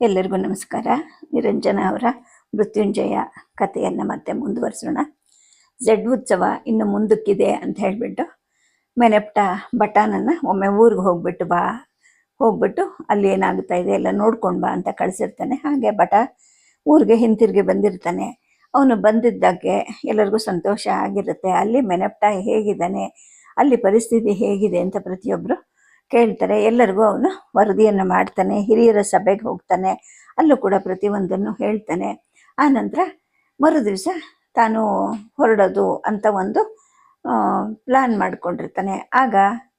ಎಲ್ಲರಿಗೂ ನಮಸ್ಕಾರ. ನಿರಂಜನ ಅವರ ಮೃತ್ಯುಂಜಯ ಕಥೆಯನ್ನು ಮತ್ತೆ ಮುಂದುವರಿಸೋಣ. ಜಡ್ ಉತ್ಸವ ಇನ್ನು ಮುಂದಕ್ಕಿದೆ ಅಂತ ಹೇಳಿಬಿಟ್ಟು ಮೆನೆಪ್ಟ ಬಟಾನನ್ನು ಒಮ್ಮೆ ಊರಿಗೆ ಹೋಗ್ಬಿಟ್ಟು ಬಾ. ಹೋಗ್ಬಿಟ್ಟು ಅಲ್ಲಿ ಏನಾಗುತ್ತಾ ಇದೆ ಎಲ್ಲ ನೋಡ್ಕೊಂಡು ಬಾ ಅಂತ ಕಳಿಸಿರ್ತಾನೆ. ಹಾಗೆ ಬಟ ಊರಿಗೆ ಹಿಂತಿರುಗಿ ಬಂದಿರ್ತಾನೆ. ಅವನು ಬಂದಿದ್ದಕ್ಕೆ ಎಲ್ಲರಿಗೂ ಸಂತೋಷ ಆಗಿರುತ್ತೆ. ಅಲ್ಲಿ ಮೆನೆಪ್ಟ ಹೇಗಿದ್ದಾನೆ? ಅಲ್ಲಿ ಪರಿಸ್ಥಿತಿ ಹೇಗಿದೆ ಅಂತ ಪ್ರತಿಯೊಬ್ಬರು ಕೇಳ್ತಾರೆ. ಎಲ್ಲರಿಗೂ ಅವನು ವರದಿಯನ್ನು ಮಾಡ್ತಾನೆ, ಹಿರಿಯರ ಸಭೆಗೆ ಹೋಗ್ತಾನೆ, ಅಲ್ಲೂ ಕೂಡ ಪ್ರತಿಯೊಂದನ್ನು ಹೇಳ್ತಾನೆ. ಆ ನಂತರ ಮರು ದಿವಸ ತಾನು ಹೊರಡೋದು ಅಂತ ಒಂದು ಪ್ಲಾನ್ ಮಾಡಿಕೊಂಡಿರ್ತಾನೆ. ಆಗ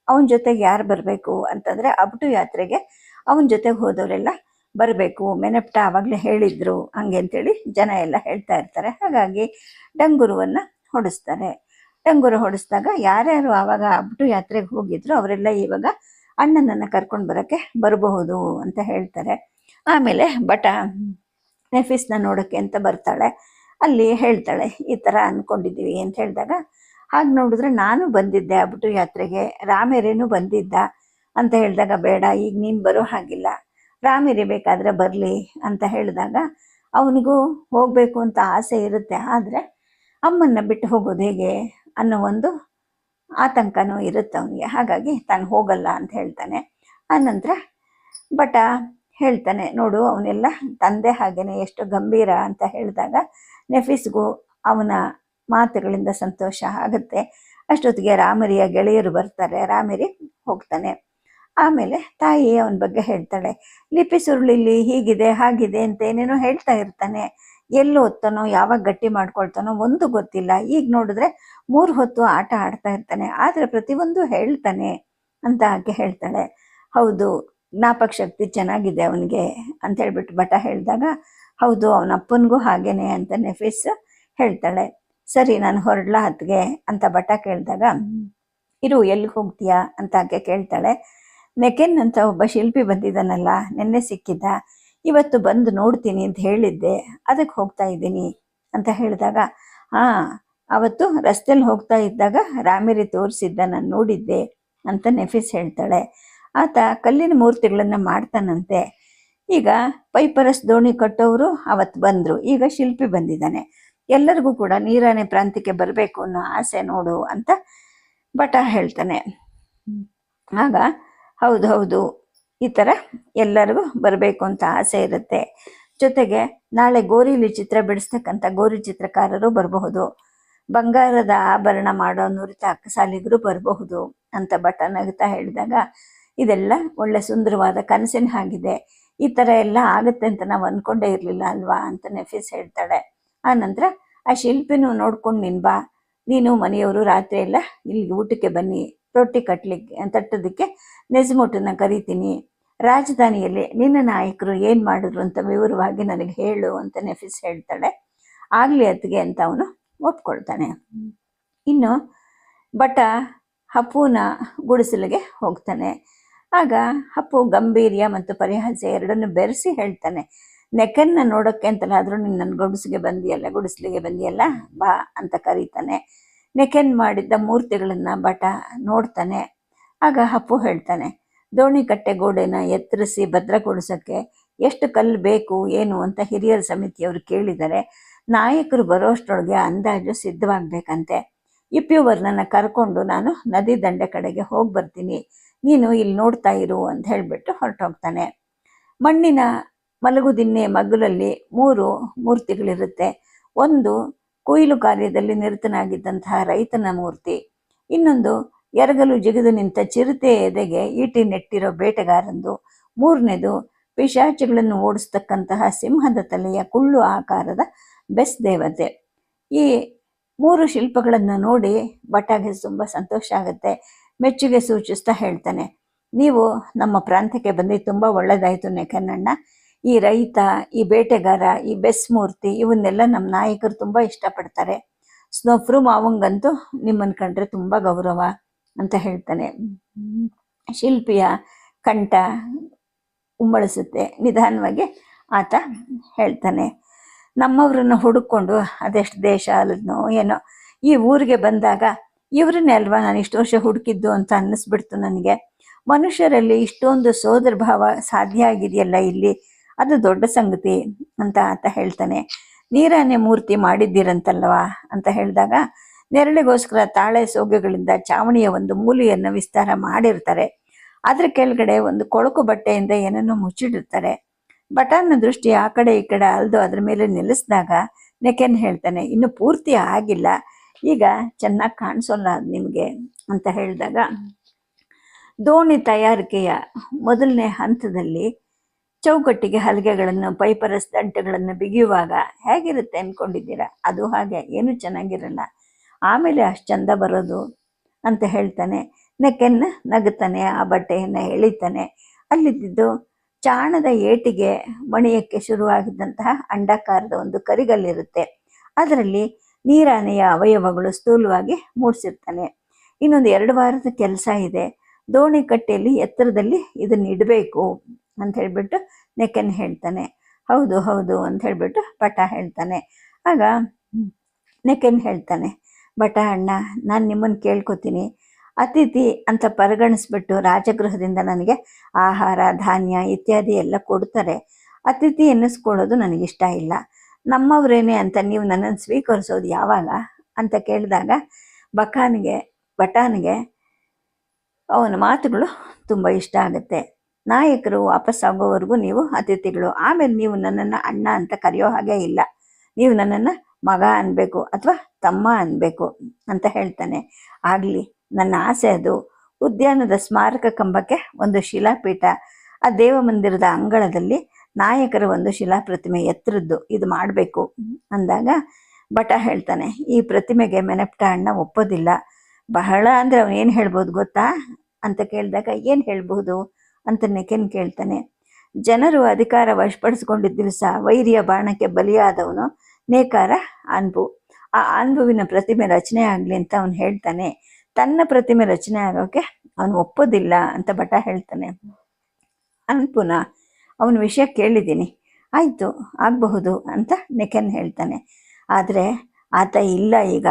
ಅವನ ಜೊತೆಗೆ ಯಾರು ಬರಬೇಕು ಅಂತಂದರೆ ಅಬಟು ಯಾತ್ರೆಗೆ ಅವನ ಜೊತೆಗೆ ಹೋದವರೆಲ್ಲ ಬರಬೇಕು. ಮೆನಪ್ಟ ಆವಾಗಲೇ ಹೇಳಿದ್ರು, ಹಂಗೆ ಅಂತೇಳಿ ಜನ ಎಲ್ಲ ಹೇಳ್ತಾ ಇರ್ತಾರೆ. ಹಾಗಾಗಿ ಡಂಗುರುವನ್ನು ಹೊಡಿಸ್ತಾರೆ. ಡಂಗುರು ಹೊಡಿಸಿದಾಗ ಯಾರ್ಯಾರು ಆವಾಗ ಅಬ್ಟು ಯಾತ್ರೆಗೆ ಹೋಗಿದ್ರು, ಅವರೆಲ್ಲ ಇವಾಗ ಅಣ್ಣನನ್ನು ಕರ್ಕೊಂಡು ಬರೋಕ್ಕೆ ಬರಬಹುದು ಅಂತ ಹೇಳ್ತಾರೆ. ಆಮೇಲೆ ಬಟ ನೆಫೀಸ್ನ ನೋಡೋಕ್ಕೆ ಅಂತ ಬರ್ತಾಳೆ. ಅಲ್ಲಿ ಹೇಳ್ತಾಳೆ, ಈ ಥರ ಅಂದ್ಕೊಂಡಿದ್ದೀವಿ ಅಂತ ಹೇಳಿದಾಗ, ಹಾಗೆ ನೋಡಿದ್ರೆ ನಾನು ಬಂದಿದ್ದೆ ಬಿಟ್ಟು ಯಾತ್ರೆಗೆ, ರಾಮೇರೇನು ಬಂದಿದ್ದ ಅಂತ ಹೇಳಿದಾಗ, ಬೇಡ, ಈಗ ನೀನು ಬರೋ ಹಾಗಿಲ್ಲ, ರಾಮೇರಿ ಬೇಕಾದರೆ ಬರಲಿ ಅಂತ ಹೇಳಿದಾಗ, ಅವನಿಗೂ ಹೋಗಬೇಕು ಅಂತ ಆಸೆ ಇರುತ್ತೆ, ಆದರೆ ಅಮ್ಮನ್ನ ಬಿಟ್ಟು ಹೋಗೋದು ಹೇಗೆ ಅನ್ನೋ ಒಂದು ಆತಂಕನೂ ಇರುತ್ತೆ ಅವನಿಗೆ. ಹಾಗಾಗಿ ತಾನು ಹೋಗಲ್ಲ ಅಂತ ಹೇಳ್ತಾನೆ. ಆನಂತರ ಬಟ ಹೇಳ್ತಾನೆ, ನೋಡು, ಅವನೆಲ್ಲ ತಂದೆ ಹಾಗೇನೆ ಎಷ್ಟು ಗಂಭೀರ ಅಂತ ಹೇಳಿದಾಗ ನೆಫೀಸ್ಗೂ ಅವನ ಮಾತುಗಳಿಂದ ಸಂತೋಷ ಆಗುತ್ತೆ. ಅಷ್ಟೊತ್ತಿಗೆ ರಾಮರಿಯ ಗೆಳೆಯರು ಬರ್ತಾರೆ. ರಾಮರಿ ಹೋಗ್ತಾನೆ. ಆಮೇಲೆ ತಾಯಿ ಅವನ ಬಗ್ಗೆ ಹೇಳ್ತಾಳೆ, ಲಿಪಿ ಸುರುಳಿಲಿ ಹೀಗಿದೆ, ಹಾಗಿದೆ ಅಂತ ಏನೇನೋ ಹೇಳ್ತಾ ಇರ್ತಾನೆ. ಎಲ್ಲಿ ಓದ್ತಾನೋ, ಯಾವಾಗ ಗಟ್ಟಿ ಮಾಡ್ಕೊಳ್ತಾನೋ ಒಂದು ಗೊತ್ತಿಲ್ಲ. ಈಗ ನೋಡಿದ್ರೆ ಮೂರು ಹೊತ್ತು ಆಟ ಆಡ್ತಾ ಇರ್ತಾನೆ, ಆದರೆ ಪ್ರತಿಯೊಂದು ಹೇಳ್ತಾನೆ ಅಂತ ಆಕೆ ಹೇಳ್ತಾಳೆ. ಹೌದು, ಜ್ಞಾಪಕ ಶಕ್ತಿ ಚೆನ್ನಾಗಿದೆ ಅವನಿಗೆ ಅಂತ ಹೇಳ್ಬಿಟ್ಟು ಬಟ ಹೇಳಿದಾಗ, ಹೌದು, ಅವನ ಅಪ್ಪನಿಗೂ ಹಾಗೇನೆ ಅಂತ ನೆಫೀಸ್ ಹೇಳ್ತಾಳೆ. ಸರಿ, ನಾನು ಹೊರಡ್ಲಾ ಹತ್ಗೆ ಅಂತ ಬಟ ಕೇಳಿದಾಗ, ಇರು, ಎಲ್ಲಿಗೆ ಹೋಗ್ತೀಯಾ ಅಂತ ಆಕೆ ಕೇಳ್ತಾಳೆ. ನೆಕೆನ್ ಅಂತ ಒಬ್ಬ ಶಿಲ್ಪಿ ಬಂದಿದ್ದಾನಲ್ಲ, ನಿನ್ನೆ ಸಿಕ್ಕಿದ್ದ. ಇವತ್ತು ಬಂದು ನೋಡ್ತೀನಿ ಅಂತ ಹೇಳಿದ್ದೆ, ಅದಕ್ಕೆ ಹೋಗ್ತಾ ಇದ್ದೀನಿ ಅಂತ ಹೇಳಿದಾಗ, ಹಾಂ, ಅವತ್ತು ರಸ್ತೆಯಲ್ಲಿ ಹೋಗ್ತಾ ಇದ್ದಾಗ ರಾಮೇರಿ ತೋರಿಸಿದ್ದ ನಾನು ನೋಡಿದ್ದೆ ಅಂತ ನೆಫೀಸ್ ಹೇಳ್ತಾಳೆ. ಆತ ಕಲ್ಲಿನ ಮೂರ್ತಿಗಳನ್ನು ಮಾಡ್ತಾನಂತೆ. ಈಗ ಪೈಪರಸ್ ದೋಣಿ ಕಟ್ಟೋರು ಅವತ್ತು ಬಂದರು, ಈಗ ಶಿಲ್ಪಿ ಬಂದಿದ್ದಾನೆ. ಎಲ್ಲರಿಗೂ ಕೂಡ ನೀರಾನೆ ಪ್ರಾಂತ್ಯಕ್ಕೆ ಬರಬೇಕು ಅನ್ನೋ ಆಸೆ ನೋಡು ಅಂತ ಬಟ ಹೇಳ್ತಾನೆ. ಆಗ, ಹೌದು ಹೌದು ಈ ಥರ ಎಲ್ಲರಿಗೂ ಬರಬೇಕು ಅಂತ ಆಸೆ ಇರುತ್ತೆ. ಜೊತೆಗೆ ನಾಳೆ ಗೋರಿಲಿ ಚಿತ್ರ ಬಿಡಿಸ್ತಕ್ಕಂಥ ಗೋರಿ ಚಿತ್ರಕಾರರು ಬರಬಹುದು. ಬಂಗಾರದ ಆಭರಣ ಮಾಡೋ ನುರಿತ ಅಕ್ಕಸಾಲಿಗರು ಬರಬಹುದು ಅಂತ ಭಟ್ಟ ನಗುತ್ತಾ ಹೇಳಿದಾಗ ಇದೆಲ್ಲ ಒಳ್ಳೆ ಸುಂದರವಾದ ಕನಸಿನ ಹಾಗಿದೆ. ಈ ಥರ ಎಲ್ಲ ಆಗುತ್ತೆ ಅಂತ ನಾವು ಅಂದ್ಕೊಂಡೇ ಇರಲಿಲ್ಲ ಅಲ್ವಾ ಅಂತ ನೆಫೀಸ್ ಹೇಳ್ತಾಳೆ. ಆ ನಂತರ ಆ ಶಿಲ್ಪಿನೂ ನೋಡ್ಕೊಂಡು ನಿನ್ ಬಾ. ನೀನು ಮನೆಯವರು ರಾತ್ರಿ ಎಲ್ಲ ಇಲ್ಲಿಗೆ ಊಟಕ್ಕೆ ಬನ್ನಿ. ರೊಟ್ಟಿ ಕಟ್ಟಲಿಕ್ಕೆ ತಟ್ಟೋದಕ್ಕೆ ನೆಜಮೊಟ್ಟನ್ನ ಕರಿತೀನಿ. ರಾಜಧಾನಿಯಲ್ಲಿ ನಿನ್ನ ನಾಯಕರು ಏನು ಮಾಡಿದ್ರು ಅಂತ ವಿವರವಾಗಿ ನನಗೆ ಹೇಳು ಅಂತ ನೆಫಿಸ್ ಹೇಳ್ತಾಳೆ. ಆಗಲಿ ಅತ್ತಿಗೆ ಅಂತ ಅವನು ಒಪ್ಕೊಳ್ತಾನೆ. ಇನ್ನು ಬಟ ಹಪ್ಪುನ ಗುಡಿಸಲಿಗೆ ಹೋಗ್ತಾನೆ. ಆಗ ಹಪ್ಪು ಗಂಭೀರ್ಯ ಮತ್ತು ಪರಿಹಾಸ್ಯ ಎರಡನ್ನು ಬೆರೆಸಿ ಹೇಳ್ತಾನೆ, ನೆಕನ್ನ ನೋಡೋಕ್ಕೆ ಅಂತಲಾದರೂ ನೀನು ನನ್ನ ಗುಡಿಸಿಗೆ ಬಂದಿಯಲ್ಲ, ಗುಡಿಸಲಿಗೆ ಬಂದಿಯಲ್ಲ, ಬಾ ಅಂತ ಕರೀತಾನೆ. ನೆಕೆನ್ ಮಾಡಿದ್ದ ಮೂರ್ತಿಗಳನ್ನು ಬಟ ನೋಡ್ತಾನೆ. ಆಗ ಹಪ್ಪು ಹೇಳ್ತಾನೆ ದೋಣಿಕಟ್ಟೆ ಗೋಡೆನ ಎತ್ತರಿಸಿ ಭದ್ರಗೊಳಿಸೋಕ್ಕೆ ಎಷ್ಟು ಕಲ್ಲು ಬೇಕು, ಏನು ಅಂತ ಹಿರಿಯರ ಸಮಿತಿಯವರು ಕೇಳಿದರೆ, ನಾಯಕರು ಬರೋಷ್ಟರೊಳಗೆ ಅಂದಾಜು ಸಿದ್ಧವಾಗಬೇಕಂತೆ. ಇಪ್ಪಿಯವರನ್ನ ಕರ್ಕೊಂಡು ನಾನು ನದಿ ದಂಡೆ ಕಡೆಗೆ ಹೋಗಿ ಬರ್ತೀನಿ. ನೀನು ಇಲ್ಲಿ ನೋಡ್ತಾ ಇರು ಅಂತ ಹೇಳಿಬಿಟ್ಟು ಹೊರಟೋಗ್ತಾನೆ. ಮಣ್ಣಿನ ಮಲಗುದಿನ್ನೆ ಮಗ್ಗುಲಲ್ಲಿ ಮೂರು ಮೂರ್ತಿಗಳಿರುತ್ತೆ. ಒಂದು ಕೊಯ್ಲು ಕಾರ್ಯದಲ್ಲಿ ನಿರತನಾಗಿದ್ದಂತಹ ರೈತನ ಮೂರ್ತಿ, ಇನ್ನೊಂದು ಎರಗಲು ಜಿಗಿದು ನಿಂತ ಚಿರತೆ ಎದೆಗೆ ಈಟಿ ನೆಟ್ಟಿರೋ ಬೇಟೆಗಾರಂದು. ಮೂರನೇದು ಪಿಶಾಚಿಗಳನ್ನು ಓಡಿಸ್ತಕ್ಕಂತಹ ಸಿಂಹದ ತಲೆಯ ಕುಳ್ಳು ಆಕಾರದ ಬೆಸ್ ದೇವತೆ. ಈ ಮೂರು ಶಿಲ್ಪಗಳನ್ನು ನೋಡಿ ಬಟಾಗೆ ತುಂಬ ಸಂತೋಷ ಆಗುತ್ತೆ. ಮೆಚ್ಚುಗೆ ಸೂಚಿಸ್ತಾ ಹೇಳ್ತಾನೆ. ನೀವು ನಮ್ಮ ಪ್ರಾಂತ್ಯಕ್ಕೆ ಬಂದು ತುಂಬ ಒಳ್ಳೆಯದಾಯಿತು ನೆಕನ್ನಣ್ಣ ಈ ರೈತ, ಈ ಬೇಟೆಗಾರ, ಈ ಬೆಸ್ ಮೂರ್ತಿ ಇವನ್ನೆಲ್ಲ ನಮ್ಮ ನಾಯಕರು ತುಂಬ ಇಷ್ಟಪಡ್ತಾರೆ. ಸ್ನೋಫ್ರು ಮಾವಂಗಂತೂ ನಿಮ್ಮನ್ನು ಕಂಡ್ರೆ ತುಂಬ ಗೌರವ. ಅಂತ ಹೇಳ್ತಾನೆ. ಶಿಲ್ಪಿಯ ಕಂಠ ಉಮ್ಮಳಿಸುತ್ತೆ. ನಿಧಾನವಾಗಿ ಆತ ಹೇಳ್ತಾನೆ, ನಮ್ಮವ್ರನ್ನ ಹುಡುಕೊಂಡು ಅದೆಷ್ಟು ದೇಶ ಅಲ್ಲದ್ನೋ ಏನೋ, ಈ ಊರಿಗೆ ಬಂದಾಗ ಇವರನ್ನೇ ಅಲ್ವಾ ನಾನು ಇಷ್ಟು ವರ್ಷ ಹುಡುಕಿದ್ದು ಅಂತ ಅನ್ನಿಸ್ಬಿಡ್ತು ನನಗೆ. ಮನುಷ್ಯರಲ್ಲಿ ಇಷ್ಟೊಂದು ಸೋದರ ಭಾವ ಸಾಧ್ಯ ಆಗಿದೆಯಲ್ಲ ಇಲ್ಲಿ? ಅದು ದೊಡ್ಡ ಸಂಗತಿ ಅಂತ ಆತ ಹೇಳ್ತಾನೆ. ನೀರಾನೆ ಮೂರ್ತಿ ಮಾಡಿದ್ದೀರಂತಲ್ವಾ? ಅಂತ ಹೇಳಿದಾಗ ನೆರಳಿಗೋಸ್ಕರ ತಾಳೆ ಸೋಗೆಗಳಿಂದ ಚಾವಣಿಯ ಒಂದು ಮೂಲೆಯನ್ನು ವಿಸ್ತಾರ ಮಾಡಿರ್ತಾರೆ. ಅದ್ರ ಕೆಳಗಡೆ ಒಂದು ಕೊಳಕು ಬಟ್ಟೆಯಿಂದ ಏನನ್ನು ಮುಚ್ಚಿಡಿರ್ತಾರೆ ಬಟನ್ನ ದೃಷ್ಟಿ ಆ ಕಡೆ ಈ ಕಡೆ ಅಲ್ದು ಅದ್ರ ಮೇಲೆ ನಿಲ್ಲಿಸಿದಾಗ ನೆಕೆನ್ ಹೇಳ್ತಾನೆ, ಇನ್ನು ಪೂರ್ತಿ ಆಗಿಲ್ಲ. ಈಗ ಚೆನ್ನಾಗಿ ಕಾಣಿಸೋಲ್ಲ ಅದು ನಿಮಗೆ, ಅಂತ ಹೇಳಿದಾಗ, ದೋಣಿ ತಯಾರಿಕೆಯ ಮೊದಲನೇ ಹಂತದಲ್ಲಿ ಚೌಕಟ್ಟಿಗೆ ಹಲಗೆಗಳನ್ನು, ಪೈಪರಸ್ ದಂಟೆಗಳನ್ನು ಬಿಗಿಯುವಾಗ ಹೇಗಿರುತ್ತೆ ಅನ್ಕೊಂಡಿದ್ದೀರಾ? ಅದು ಹಾಗೆ, ಏನು ಚೆನ್ನಾಗಿರಲ್ಲ. ಆಮೇಲೆ ಅಷ್ಟು ಚಂದ ಬರೋದು ಅಂತ ಹೇಳ್ತಾನೆ. ನೆಕ್ಕೆನ್ನ ನಗುತ್ತಾನೆ ಆ ಬಟ್ಟೆಯನ್ನು ಎಳಿತಾನೆ. ಅಲ್ಲಿದ್ದು ಚಾಣದ ಏಟಿಗೆ ಮಣಿಯಕ್ಕೆ ಶುರುವಾಗಿದ್ದಂತಹ ಅಂಡಾಕಾರದ ಒಂದು ಕರಿಗಲ್ಲಿರುತ್ತೆ. ಅದರಲ್ಲಿ ನೀರಾನೆಯ ಅವಯವಗಳು ಸ್ಥೂಲವಾಗಿ ಮೂಡಿಸಿರ್ತಾನೆ. ಇನ್ನೊಂದು ಎರಡು ವಾರದ ಕೆಲಸ ಇದೆ. ದೋಣಿ ಕಟ್ಟೆಯಲ್ಲಿ ಎತ್ತರದಲ್ಲಿ ಇದನ್ನ ಇಡಬೇಕು ಅಂತ ಹೇಳಿಬಿಟ್ಟು ನೆಕೆನ್ ಹೇಳ್ತಾನೆ. ಹೌದು ಹೌದು ಅಂತ ಹೇಳಿಬಿಟ್ಟು ಪಟ ಹೇಳ್ತಾನೆ. ಆಗ ನೆಕೆನ್ ಹೇಳ್ತಾನೆ ಬಟ ಅಣ್ಣ, ನಾನು ನಿಮ್ಮನ್ನು ಕೇಳ್ಕೊತೀನಿ. ಅತಿಥಿ ಅಂತ ಪರಿಗಣಿಸ್ಬಿಟ್ಟು ರಾಜಗೃಹದಿಂದ ನನಗೆ ಆಹಾರ, ಧಾನ್ಯ ಇತ್ಯಾದಿ ಎಲ್ಲ ಕೊಡ್ತಾರೆ. ಅತಿಥಿ ಎನ್ನಿಸ್ಕೊಳ್ಳೋದು ನನಗಿಷ್ಟ ಇಲ್ಲ. ನಮ್ಮವರೇನೆ ಅಂತ ನೀವು ನನ್ನನ್ನು ಸ್ವೀಕರಿಸೋದು ಯಾವಾಗ? ಅಂತ ಕೇಳಿದಾಗ ಬಕಾನಿಗೆ, ಬಟಾನಿಗೆ ಅವನ ಮಾತುಗಳು ತುಂಬ ಇಷ್ಟ ಆಗುತ್ತೆ. ನಾಯಕರು ವಾಪಸ್ಸಾಗೋವರೆಗೂ ನೀವು ಅತಿಥಿಗಳು. ಆಮೇಲೆ ನೀವು ನನ್ನನ್ನು ಅಣ್ಣ ಅಂತ ಕರೆಯೋ ಹಾಗೆ ಇಲ್ಲ. ನೀವು ನನ್ನನ್ನು ಮಗ ಅನ್ಬೇಕು ಅಥವಾ ತಮ್ಮ ಅನ್ಬೇಕು ಅಂತ ಹೇಳ್ತಾನೆ. ಆಗಲಿ, ನನ್ನ ಆಸೆ ಅದು ಉದ್ಯಾನದ ಸ್ಮಾರಕ ಕಂಬಕ್ಕೆ ಒಂದು ಶಿಲಾಪೀಠ. ಆ ದೇವ ಮಂದಿರದ ಅಂಗಳದಲ್ಲಿ ನಾಯಕರ ಒಂದು ಶಿಲಾ ಪ್ರತಿಮೆ ಎತ್ತರದ್ದು. ಇದು ಮಾಡಬೇಕು ಅಂದಾಗ ಭಟ ಹೇಳ್ತಾನೆ, ಈ ಪ್ರತಿಮೆಗೆ ಮೆನಪ್ಟ ಅಣ್ಣ ಒಪ್ಪೋದಿಲ್ಲ. ಬಹಳ ಅಂದರೆ ಅವನು ಏನು ಹೇಳ್ಬೋದು ಗೊತ್ತಾ? ಅಂತ ಕೇಳಿದಾಗ ಏನು ಹೇಳ್ಬೋದು? ಅಂತ ನೆಕೆನ್ ಕೇಳ್ತಾನೆ. ಜನರು ಅಧಿಕಾರ ವಶಪಡಿಸ್ಕೊಂಡಿದ್ದ ದಿವಸ ವೈರಿಯ ಬಾಣಕ್ಕೆ ಬಲಿಯಾದವನು ನೇಕಾರ ಅನ್ಬು. ಆ ಅನ್ಬುವಿನ ಪ್ರತಿಮೆ ರಚನೆ ಆಗಲಿ ಅಂತ ಅವನು ಹೇಳ್ತಾನೆ. ತನ್ನ ಪ್ರತಿಮೆ ರಚನೆ ಆಗೋಕೆ ಅವನು ಒಪ್ಪೋದಿಲ್ಲ ಅಂತ ಬಟ ಹೇಳ್ತಾನೆ. ಅನ್ಪುನ, ಅವನ ವಿಷಯ ಕೇಳಿದ್ದೀನಿ. ಆಯಿತು, ಆಗಬಹುದು ಅಂತ ನೆಕೆನ್ ಹೇಳ್ತಾನೆ. ಆದರೆ, ಆತ ಇಲ್ಲ ಈಗ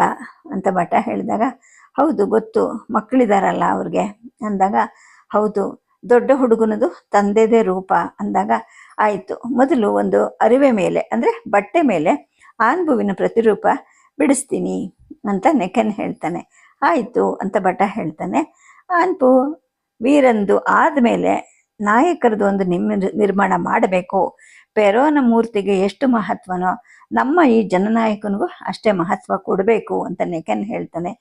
ಅಂತ ಬಟ ಹೇಳಿದಾಗ, ಹೌದು, ಗೊತ್ತು, ಮಕ್ಕಳಿದಾರಲ್ಲ ಅವ್ರಿಗೆ ಅಂದಾಗ, ಹೌದು, ದೊಡ್ಡ ಹುಡುಗನದು ತಂದೆದೇ ರೂಪ ಅಂದಾಗ, ಆಯಿತು, ಮೊದಲು ಒಂದು ಅರಿವೆ ಮೇಲೆ, ಅಂದರೆ ಬಟ್ಟೆ ಮೇಲೆ ಆನ್ಬುವಿನ ಪ್ರತಿರೂಪ ಬಿಡಿಸ್ತೀನಿ ಅಂತ ನೆಕೆನ್ ಹೇಳ್ತಾನೆ. ಆಯಿತು ಅಂತ ಬಟ ಹೇಳ್ತಾನೆ. ಆನ್ಪು ವೀರಂದು ಆದಮೇಲೆ ನಾಯಕರದು ಒಂದು ನಿಮ್ಮ ನಿರ್ಮಾಣ ಮಾಡಬೇಕು. ಪೆರೋನ ಮೂರ್ತಿಗೆ ಎಷ್ಟು ಮಹತ್ವನೋ ನಮ್ಮ ಈ ಜನನಾಯಕನಿಗೂ ಅಷ್ಟೇ ಮಹತ್ವ ಕೊಡಬೇಕು ಅಂತ ನೆಕೆನ್ ಹೇಳ್ತಾನೆ.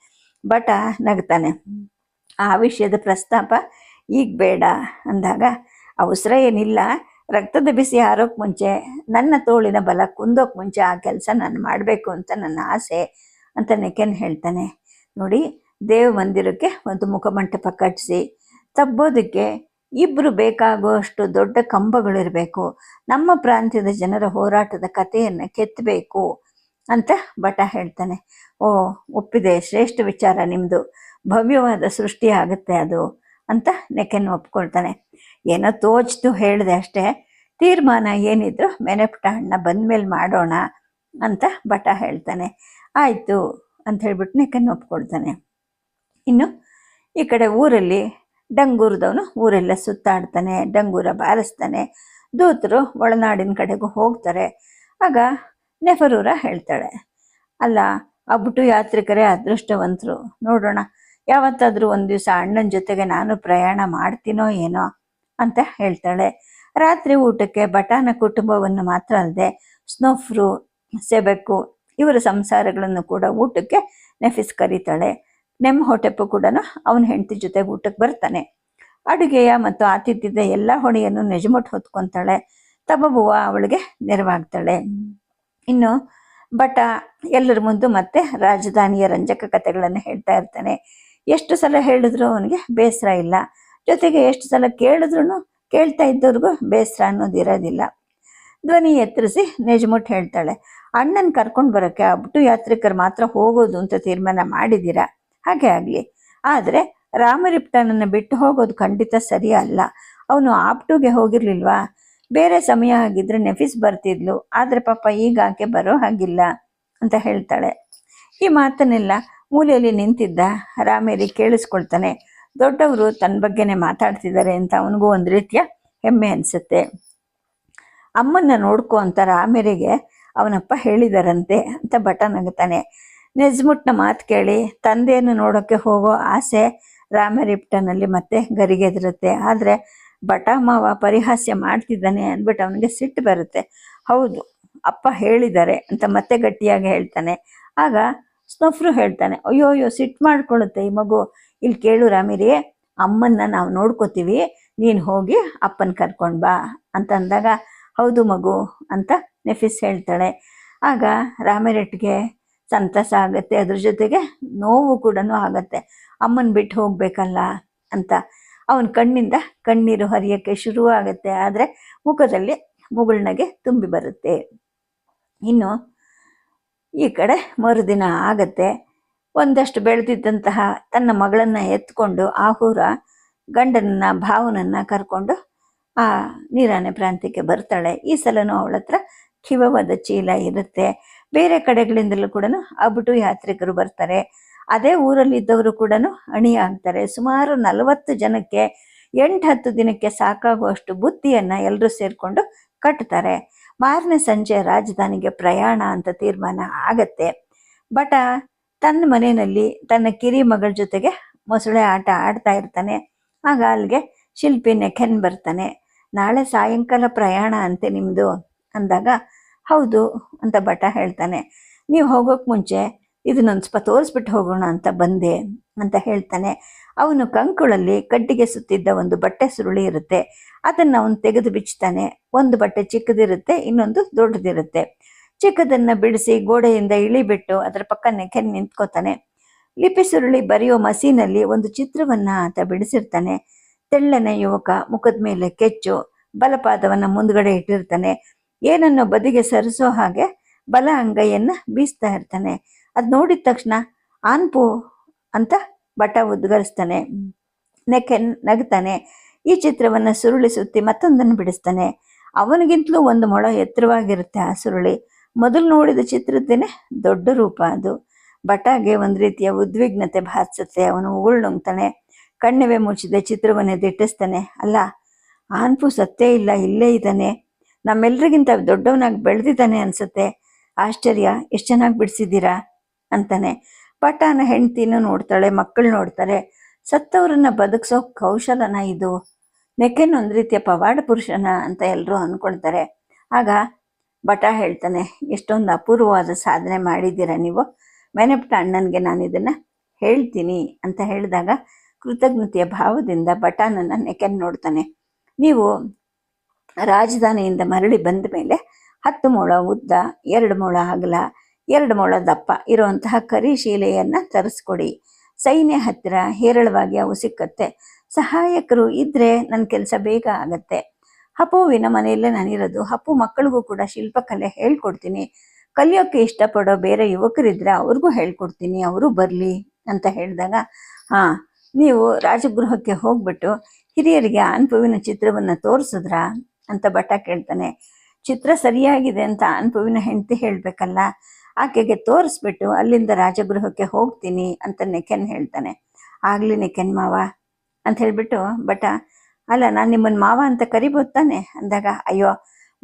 ಬಟ ನಗ್ತಾನೆ. ಆ ವಿಷಯದ ಪ್ರಸ್ತಾಪ, ಈಗ ಬೇಡ ಅಂದಾಗ, ಅವಸರ ಏನಿಲ್ಲ. ರಕ್ತದ ಬಿಸಿ ಹಾರೋಕ್ ಮುಂಚೆ ನನ್ನ ತೋಳಿನ ಬಲ ಕುಂದೋಕ್ ಮುಂಚೆ ಆ ಕೆಲಸ ನಾನು ಮಾಡಬೇಕು ಅಂತ ನನ್ನ ಆಸೆ ಅಂತ ನೆಕೆನ್ ಹೇಳ್ತಾನೆ. ನೋಡಿ, ದೇವ ಮಂದಿರಕ್ಕೆ ಒಂದು ಮುಖಮಂಟಪ ಕಟ್ಟಿಸಿ ತಬ್ಬೋದಕ್ಕೆ ಇಬ್ಬರು ಬೇಕಾಗುವಷ್ಟು ದೊಡ್ಡ ಕಂಬಗಳಿರಬೇಕು, ನಮ್ಮ ಪ್ರಾಂತ್ಯದ ಜನರ ಹೋರಾಟದ ಕಥೆಯನ್ನು ಕೆತ್ತಬೇಕು ಅಂತ ಭಟ ಹೇಳ್ತಾನೆ. ಓ, ಒಪ್ಪಿದೆ, ಶ್ರೇಷ್ಠ ವಿಚಾರ ನಿಮ್ಮದು ಭವ್ಯವಾದ ಸೃಷ್ಟಿ ಆಗುತ್ತೆ ಅದು. ಅಂತ ನೆಕೆನ್ ಒಪ್ಕೊಳ್ತಾನೆ. ಏನೋ ತೋಚ್ತು ಹೇಳಿದೆ ಅಷ್ಟೇ. ತೀರ್ಮಾನ ಏನಿದ್ರು ಮೆನೆಪುಟ ಹಣ್ಣ ಬಂದ್ಮೇಲೆ ಮಾಡೋಣ ಅಂತ ಬಟ ಹೇಳ್ತಾನೆ. ಆಯಿತು ಅಂತ ಹೇಳ್ಬಿಟ್ಟು ನೆಕೆನ್ ಒಪ್ಕೊಳ್ತಾನೆ. ಇನ್ನು ಈ ಕಡೆ ಊರಲ್ಲಿ ಡಂಗೂರದವನು ಊರೆಲ್ಲ ಸುತ್ತಾಡ್ತಾನೆ, ಡಂಗೂರ ಬಾರಿಸ್ತಾನೆ. ದೂತರು ಒಳನಾಡಿನ ಕಡೆಗೂ ಹೋಗ್ತಾರೆ. ಆಗ ನೆಫರೂರ ಹೇಳ್ತಾಳೆ. ಅಲ್ಲ ಅಬ್ಬಿಟ್ಟು ಯಾತ್ರಿಕರೇ ಅದೃಷ್ಟವಂತರು. ನೋಡೋಣ ಯಾವತ್ತಾದರೂ ಒಂದು ದಿವಸ ಅಣ್ಣನ ಜೊತೆಗೆ ನಾನು ಪ್ರಯಾಣ ಮಾಡ್ತೀನೋ ಏನೋ ಅಂತ ಹೇಳ್ತಾಳೆ. ರಾತ್ರಿ ಊಟಕ್ಕೆ ಬಟಾನ ಕುಟುಂಬವನ್ನು ಮಾತ್ರ ಅಲ್ಲದೆ ಸ್ನೋಫ್ರು, ಸೆಬೆಕ್ಕು ಇವರ ಸಂಸಾರಗಳನ್ನು ಕೂಡ ಊಟಕ್ಕೆ ನೆಫಿಸ್ ಕರೀತಾಳೆ. ನೆಮ್ಮ ಹೊಟೆಪ್ಪು ಕೂಡ ಅವನ ಹೆಂಡತಿ ಜೊತೆಗೆ ಊಟಕ್ಕೆ ಬರ್ತಾನೆ. ಅಡುಗೆಯ ಮತ್ತು ಆತಿಥ್ಯದ ಎಲ್ಲ ಹೊಣೆಯನ್ನು ನೆಜಮೊಟ್ಟು ಹೊತ್ಕೊತಾಳೆ. ತಬಬುವ ಅವಳಿಗೆ ನೆರವಾಗ್ತಾಳೆ. ಇನ್ನು ಬಟ ಎಲ್ಲರ ಮುಂದೆ ಮತ್ತೆ ರಾಜಧಾನಿಯ ರಂಜಕ ಕಥೆಗಳನ್ನು ಹೇಳ್ತಾ ಇರ್ತಾನೆ. ಎಷ್ಟು ಸಲ ಹೇಳಿದ್ರು ಅವನಿಗೆ ಬೇಸರ ಇಲ್ಲ. ಜೊತೆಗೆ ಎಷ್ಟು ಸಲ ಕೇಳಿದ್ರು ಕೇಳ್ತಾ ಇದ್ದವ್ರಿಗೂ ಬೇಸರ ಅನ್ನೋದು ಇರೋದಿಲ್ಲ. ಧ್ವನಿ ಎತ್ತರಿಸಿ ನೆಜಮುಟ್ ಹೇಳ್ತಾಳೆ, ಅಣ್ಣನ ಕರ್ಕೊಂಡು ಬರೋಕ್ಕೆ ಅಬ್ಟು ಯಾತ್ರಿಕರು ಮಾತ್ರ ಹೋಗೋದು ಅಂತ ತೀರ್ಮಾನ ಮಾಡಿದ್ದೀರಾ? ಹಾಗೆ ಆಗಲಿ. ಆದರೆ ರಾಮರಿಪ್ಟನನ್ನು ಬಿಟ್ಟು ಹೋಗೋದು ಖಂಡಿತ ಸರಿ ಅಲ್ಲ. ಅವನು ಆಪ್ಟುಗೆ ಹೋಗಿರ್ಲಿಲ್ವಾ? ಬೇರೆ ಸಮಯ ಆಗಿದ್ರೆ ನೆಫಿಸ್ ಬರ್ತಿದ್ಲು. ಆದರೆ ಪಾಪ ಈಗ ಆಕೆ ಬರೋ ಹಾಗಿಲ್ಲ, ಅಂತ ಹೇಳ್ತಾಳೆ. ಈ ಮಾತನ್ನೆಲ್ಲ ಮೂಲೆಯಲ್ಲಿ ನಿಂತಿದ್ದ ರಾಮೇರಿ ಕೇಳಿಸ್ಕೊಳ್ತಾನೆ, ದೊಡ್ಡವರು ತನ್ನ ಬಗ್ಗೆನೇ ಮಾತಾಡ್ತಿದ್ದಾರೆ ಅಂತ ಅವನಿಗೂ ಒಂದು ರೀತಿಯ ಹೆಮ್ಮೆ ಅನಿಸುತ್ತೆ. ಅಮ್ಮನ್ನ ನೋಡ್ಕೊ ಅಂತ ರಾಮೇರಿಗೆ ಅವನಪ್ಪ ಹೇಳಿದಾರಂತೆ ಅಂತ ಬಟ ನಗುತ್ತಾನೆ ನೆಜ್ಮುಟ್ನ ಮಾತು ಕೇಳಿ, ತಂದೆಯನ್ನು ನೋಡೋಕ್ಕೆ ಹೋಗೋ ಆಸೆ ರಾಮರಿಪ್ಟನಲ್ಲಿ ಮತ್ತೆ ಗರಿಗೆದಿರುತ್ತೆ ಆದರೆ ಭಟ ಮಾವ ಪರಿಹಾಸ್ಯ ಮಾಡ್ತಿದ್ದಾನೆ ಅಂದ್ಬಿಟ್ಟು ಅವನಿಗೆ ಸಿಟ್ಟು ಬರುತ್ತೆ. ಹೌದು, ಅಪ್ಪ ಹೇಳಿದ್ದಾರೆ ಅಂತ ಮತ್ತೆ ಗಟ್ಟಿಯಾಗಿ ಹೇಳ್ತಾನೆ. ಆಗ ಸ್ನಫ್ರು ಹೇಳ್ತಾನೆ, ಅಯ್ಯೋ ಅಯ್ಯೋ, ಸಿಟ್ಟು ಮಾಡ್ಕೊಳ್ಳುತ್ತೆ ಈ ಮಗು. ಇಲ್ಲಿ ಕೇಳು ರಾಮಿರಿ, ಅಮ್ಮನ್ನ ನಾವು ನೋಡ್ಕೋತೀವಿ, ನೀನು ಹೋಗಿ ಅಪ್ಪನ ಕರ್ಕೊಂಡು ಬಾ ಅಂತ ಅಂದಾಗ ಹೌದು ಮಗು ಅಂತ ನೆಫಿಸ್ ಹೇಳ್ತಾಳೆ. ಆಗ ರಾಮಿರೆಟ್ಗೆ ಸಂತಸ ಆಗುತ್ತೆ, ಅದ್ರ ಜೊತೆಗೆ ನೋವು ಕೂಡ ಆಗತ್ತೆ. ಅಮ್ಮನ ಬಿಟ್ಟು ಹೋಗ್ಬೇಕಲ್ಲ ಅಂತ. ಅವನ ಕಣ್ಣಿಂದ ಕಣ್ಣೀರು ಹರಿಯೋಕ್ಕೆ ಶುರು ಆಗುತ್ತೆ ಆದರೆ ಮುಖದಲ್ಲಿ ಮುಗುಳ್ನಗೆ ತುಂಬಿ ಬರುತ್ತೆ. ಇನ್ನು ಈ ಕಡೆ ಮರುದಿನ ಆಗತ್ತೆ. ಒಂದಷ್ಟು ಬೆಳೆದಿದ್ದಂತಹ ತನ್ನ ಮಗಳನ್ನ ಎತ್ಕೊಂಡು ಆಹೂರ ಗಂಡನನ್ನ, ಭಾವನನ್ನ ಕರ್ಕೊಂಡು ಆ ನೀರಾನೆ ಪ್ರಾಂತ್ಯಕ್ಕೆ ಬರ್ತಾಳೆ. ಈ ಸಲನೂ ಅವಳ ಹತ್ರ ಕಿವವಾದ ಚೀಲ ಇರುತ್ತೆ. ಬೇರೆ ಕಡೆಗಳಿಂದಲೂ ಕೂಡ ಅಬುಟು ಯಾತ್ರಿಕರು ಬರ್ತಾರೆ. ಅದೇ ಊರಲ್ಲಿದ್ದವರು ಕೂಡ ಅಣಿ ಆಗ್ತಾರೆ ಸುಮಾರು ನಲವತ್ತು ಜನಕ್ಕೆ ಎಂಟು ಹತ್ತು ದಿನಕ್ಕೆ ಸಾಕಾಗುವಷ್ಟು ಬುತ್ತಿಯನ್ನು ಎಲ್ಲರೂ ಸೇರಿಕೊಂಡು ಕಟ್ತಾರೆ. ಮಾರನೇ ಸಂಜೆ ರಾಜಧಾನಿಗೆ ಪ್ರಯಾಣ ಅಂತ ತೀರ್ಮಾನ ಆಗತ್ತೆ. ಬಟ ತನ್ನ ಮನೆಯಲ್ಲಿ ತನ್ನ ಕಿರಿ ಮಗಳ ಜೊತೆಗೆ ಮೊಸಳೆ ಆಟ ಆಡ್ತಾ ಇರ್ತಾನೆ. ಆಗ ಅಲ್ಲಿಗೆ ಶಿಲ್ಪಿ ನೆಖೆನ್ ಬರ್ತಾನೆ. ನಾಳೆ ಸಾಯಂಕಾಲ ಪ್ರಯಾಣ ಅಂತೆ ನಿಮ್ಮದು ಅಂದಾಗ, ಹೌದು ಅಂತ ಬಟ ಹೇಳ್ತಾನೆ. ನೀವು ಹೋಗೋಕೆ ಮುಂಚೆ ಇದನ್ನೊಂದು ಸ್ವಲ್ಪ ತೋರಿಸ್ಬಿಟ್ಟು ಹೋಗೋಣ ಅಂತ ಬಂದೆ. ಅಂತ ಹೇಳ್ತಾನೆ. ಅವನು ಕಂಕುಳಲ್ಲಿ ಕಡ್ಡಿಗೆ ಸುತ್ತಿದ್ದ ಒಂದು ಬಟ್ಟೆ ಸುರುಳಿ ಇರುತ್ತೆ. ಅದನ್ನು ಅವನು ತೆಗೆದು ಬಿಚ್ತಾನೆ ಒಂದು ಬಟ್ಟೆ ಚಿಕ್ಕದಿರುತ್ತೆ, ಇನ್ನೊಂದು ದೊಡ್ಡದಿರುತ್ತೆ. ಚಿಕ್ಕದನ್ನು ಬಿಡಿಸಿ ಗೋಡೆಯಿಂದ ಇಳಿಬಿಟ್ಟು ಅದರ ಪಕ್ಕ ನೆಕ್ಕೆ ನಿಂತ್ಕೋತಾನೆ. ಲಿಪಿ ಸುರುಳಿ ಬರೆಯೋ ಮಸೀನಲ್ಲಿ ಒಂದು ಚಿತ್ರವನ್ನು ಆತ ಬಿಡಿಸಿರ್ತಾನೆ. ತೆಳ್ಳನೆ ಯುವಕ ಮುಖದ ಮೇಲೆ ಕೆಚ್ಚು, ಬಲಪಾದವನ್ನು ಮುಂದ್ಗಡೆ ಇಟ್ಟಿರ್ತಾನೆ. ಏನನ್ನೋ ಬದಿಗೆ ಸರಿಸೋ ಹಾಗೆ ಬಲ ಅಂಗೈಯನ್ನು ಬೀಸ್ತಾ ಇರ್ತಾನೆ. ಅದು ನೋಡಿದ ತಕ್ಷಣ, ಆನ್ಪು ಅಂತ ಬಟ ಉದ್ಗರಿಸ್ತಾನೆ. ನೆಕ್ಕೆ ನಗ್ತಾನೆ. ಈ ಚಿತ್ರವನ್ನು ಸುರುಳಿ ಸುತ್ತಿ ಮತ್ತೊಂದನ್ನು ಬಿಡಿಸ್ತಾನೆ. ಅವನಿಗಿಂತಲೂ ಒಂದು ಮೊಳ ಎತ್ತರವಾಗಿರುತ್ತೆ ಆ ಸುರುಳಿ. ಮೊದಲು ನೋಡಿದ ಚಿತ್ರದ್ದೇನೆ ದೊಡ್ಡ ರೂಪ ಅದು. ಬಟಾಗೆ ಒಂದು ರೀತಿಯ ಉದ್ವಿಗ್ನತೆ ಭಾಸಿಸುತ್ತೆ ಅವನು ಉಗುಳ್ನುಂಗ್ತಾನೆ ಕಣ್ಣಿವೆ ಮುಚ್ಚಿದ ಚಿತ್ರವನ್ನೇ ದಿಟ್ಟಿಸ್ತಾನೆ. ಅಲ್ಲ, ಆನ್ಪು ಸತ್ಯ ಇಲ್ಲ, ಇಲ್ಲೇ ಇದ್ದಾನೆ. ನಮ್ಮೆಲ್ಲರಿಗಿಂತ ದೊಡ್ಡವನಾಗಿ ಬೆಳೆದಿದ್ದಾನೆ ಅನ್ಸುತ್ತೆ. ಆಶ್ಚರ್ಯ, ಎಷ್ಟು ಚೆನ್ನಾಗಿ ಬಿಡಿಸಿದ್ದೀರಾ? ಅಂತಾನೆ. ಪಟಾನ ಹೆಂಡ್ತಿನೂ ನೋಡ್ತಾಳೆ, ಮಕ್ಕಳು ನೋಡ್ತಾರೆ. ಸತ್ತವರನ್ನ ಬದುಕಿಸೋ ಕೌಶಲನ ಇದು. ನೆಕೆನ್ ಒಂದು ರೀತಿಯ ಪವಾಡ ಪುರುಷನ ಅಂತ ಎಲ್ಲರೂ ಅಂದ್ಕೊಳ್ತಾರೆ ಆಗ ಬಟ ಹೇಳ್ತಾನೆ, ಎಷ್ಟೊಂದು ಅಪೂರ್ವವಾದ ಸಾಧನೆ ಮಾಡಿದ್ದೀರ ನೀವು? ಮೆನೆಪ್ಟ ಅಣ್ಣನಿಗೆ ನಾನು ಇದನ್ನ ಹೇಳ್ತೀನಿ ಅಂತ ಹೇಳಿದಾಗ ಕೃತಜ್ಞತೆಯ ಭಾವದಿಂದ ಬಟಾನನ್ನ ನೆಕೆನ್ ನೋಡ್ತಾನೆ. ನೀವು ರಾಜಧಾನಿಯಿಂದ ಮರಳಿ ಬಂದ ಮೇಲೆ ಹತ್ತು ಮೊಳ ಉದ್ದ, ಎರಡು ಮೊಳ ಅಗಲ ಎರಡು ಮೊಳ ದಪ್ಪ ಇರುವಂತಹ ಕರಿ ಶೀಲೆಯನ್ನು ತರಿಸ್ಕೊಡಿ. ಸೈನ್ಯ ಹತ್ತಿರ ಹೇರಳವಾಗಿ ಅವು ಸಿಕ್ಕತ್ತೆ. ಸಹಾಯಕರು ಇದ್ರೆ ನನ್ನ ಕೆಲಸ ಬೇಗ ಆಗತ್ತೆ. ಹಪ್ಪುವಿನ ಮನೆಯಲ್ಲೇ ನಾನಿರೋದು. ಹಪ್ಪು ಮಕ್ಕಳಿಗೂ ಕೂಡ ಶಿಲ್ಪಕಲೆ ಹೇಳ್ಕೊಡ್ತೀನಿ. ಕಲಿಯೋಕೆ ಇಷ್ಟಪಡೋ ಬೇರೆ ಯುವಕರಿದ್ರೆ ಅವ್ರಿಗೂ ಹೇಳ್ಕೊಡ್ತೀನಿ. ಅವರು ಬರಲಿ ಅಂತ ಹೇಳಿದಾಗ, ಹಾ, ನೀವು ರಾಜಗೃಹಕ್ಕೆ ಹೋಗ್ಬಿಟ್ಟು ಹಿರಿಯರಿಗೆ ಅನ್ಪುವಿನ ಚಿತ್ರವನ್ನ ತೋರಿಸಿದ್ರ? ಅಂತ ಬಟ್ಟ ಕೇಳ್ತಾನೆ. ಚಿತ್ರ ಸರಿಯಾಗಿದೆ ಅಂತ ಅನ್ಪುವಿನ ಹೆಂಡತಿ ಹೇಳ್ಬೇಕಲ್ಲ ಆಕೆಗೆ ತೋರಿಸ್ಬಿಟ್ಟು, ಅಲ್ಲಿಂದ ರಾಜಗೃಹಕ್ಕೆ ಹೋಗ್ತೀನಿ ಅಂತ ನೆಕೆನ್ ಹೇಳ್ತಾನೆ. ಆಗ್ಲಿ ನೆಕೆನ್ ಮಾವ, ಅಂತ ಹೇಳ್ಬಿಟ್ಟು ಬಟ ಅಲ್ಲ, ನಾನು ನಿಮ್ಮನ್ನ ಮಾವ ಅಂತ ಕರಿಬೋದು ತಾನೆ? ಅಂದಾಗ, ಅಯ್ಯೋ,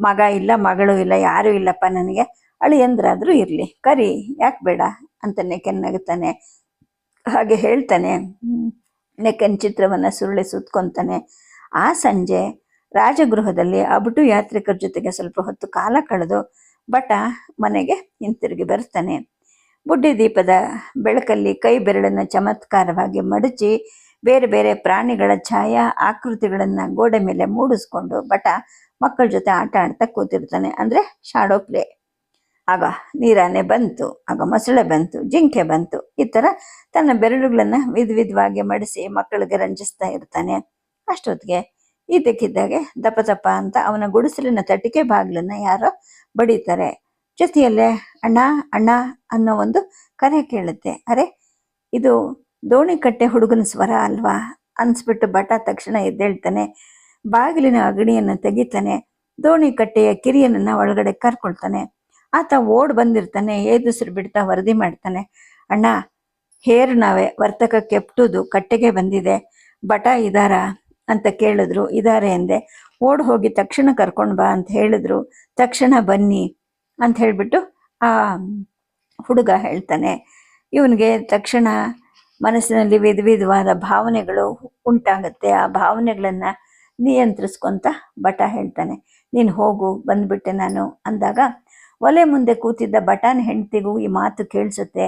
ಮಗ ಇಲ್ಲ, ಮಗಳು ಇಲ್ಲ, ಯಾರೂ ಇಲ್ಲಪ್ಪ ನನಗೆ. ಅಳಿಯಂದ್ರಾದ್ರೂ ಇರಲಿ. ಕರಿ, ಯಾಕೆ ಬೇಡ? ಅಂತ ನೆಕೆನ್ ನಗುತ್ತಾನೆ ಹಾಗೆ ಹೇಳ್ತಾನೆ. ನೆಕೆನ್ ಚಿತ್ರವನ್ನ ಸುರುಳಿ ಸುತ್ಕೊಂತಾನೆ. ಆ ಸಂಜೆ ರಾಜಗೃಹದಲ್ಲಿ ಅಬುಟು ಯಾತ್ರಿಕರ ಜೊತೆಗೆ ಸ್ವಲ್ಪ ಹೊತ್ತು ಕಾಲ ಕಳೆದು ಬಟ ಮನೆಗೆ ಹಿಂತಿರುಗಿ ಬರ್ತಾನೆ ಬುಡ್ಡಿ ದೀಪದ ಬೆಳಕಲ್ಲಿ ಕೈ ಬೆರಳನ್ನು ಚಮತ್ಕಾರವಾಗಿ ಮಡಚಿ ಬೇರೆ ಬೇರೆ ಪ್ರಾಣಿಗಳ ಛಾಯಾ ಆಕೃತಿಗಳನ್ನು ಗೋಡೆ ಮೇಲೆ ಮೂಡಿಸ್ಕೊಂಡು ಬಟ ಮಕ್ಕಳ ಜೊತೆ ಆಟ ಆಡ್ತಾ ಕೂತಿರ್ತಾನೆ. ಅಂದರೆ ಶಾಡೋ ಪ್ಲೇ ಆಗ ನೀರಾನೆ ಬಂತು, ಆಗ ಮೊಸಳೆ ಬಂತು, ಜಿಂಕೆ ಬಂತು. ಈ ಥರ ತನ್ನ ಬೆರಳುಗಳನ್ನು ವಿಧ ವಿಧವಾಗಿ ಮಡಿಸಿ ಮಕ್ಕಳಿಗೆ ರಂಜಿಸ್ತಾ ಇರ್ತಾನೆ. ಅಷ್ಟೊತ್ತಿಗೆ ಇದ್ದಕ್ಕಿದ್ದಾಗೆ ದಪ ದಪ್ಪ ಅಂತ ಅವನ ಗುಡಿಸಲಿನ ತಟಿಕೆ ಬಾಗಿಲನ್ನ ಯಾರೋ ಬಡಿತಾರೆ. ಜೊತೆಯಲ್ಲೇ, ಅಣ್ಣ ಅಣ್ಣ ಅನ್ನೋ ಒಂದು ಕರೆ ಕೇಳುತ್ತೆ. ಅರೆ, ಇದು ದೋಣಿ ಕಟ್ಟೆ ಹುಡುಗನ ಸ್ವರ ಅಲ್ವಾ? ಅನ್ಸ್ಬಿಟ್ಟು ಬಟ ತಕ್ಷಣ ಎದ್ದೇಳ್ತಾನೆ. ಬಾಗಿಲಿನ ಅಗಣಿಯನ್ನ ತೆಗಿತಾನೆ. ದೋಣಿ ಕಟ್ಟೆಯ ಕಿರಿಯನನ್ನ ಒಳಗಡೆ ಕರ್ಕೊಳ್ತಾನೆ. ಆತ ಓಡ್ ಬಂದಿರ್ತಾನೆ, ಏದುಸಿರು ಬಿಡ್ತಾ ವರದಿ ಮಾಡ್ತಾನೆ. ಅಣ್ಣ, ಹೇರ್ ನಾವೆ ವರ್ತಕ ಕೆಪ್ಟುದು ಕಟ್ಟೆಗೆ ಬಂದಿದೆ. ಬಟ ಇದಾರ? ಅಂತ ಕೇಳಿದ್ರು. ಇದಾರೆ ಅಂದೆ. ಓಡ್ ಹೋಗಿ ತಕ್ಷಣ ಕರ್ಕೊಂಡು ಬಾ ಅಂತ ಹೇಳಿದ್ರು. ತಕ್ಷಣ ಬನ್ನಿ ಅಂತ ಹೇಳಿಬಿಟ್ಟು ಆ ಹುಡುಗ ಹೇಳ್ತಾನೆ. ಇವನಿಗೆ ತಕ್ಷಣ ಮನಸ್ಸಿನಲ್ಲಿ ವಿಧ ವಿಧವಾದ ಭಾವನೆಗಳು ಉಂಟಾಗುತ್ತೆ. ಆ ಭಾವನೆಗಳನ್ನ ನಿಯಂತ್ರಿಸ್ಕೊಂತ ಬಟ ಹೇಳ್ತಾನೆ. ನೀನು ಹೋಗು, ಬಂದ್ಬಿಟ್ಟೆ ನಾನು ಅಂದಾಗ ಒಲೆ ಮುಂದೆ ಕೂತಿದ್ದ ಬಟಾನ್ ಹೆಂಡತಿಗೂ ಈ ಮಾತು ಕೇಳಿಸುತ್ತೆ.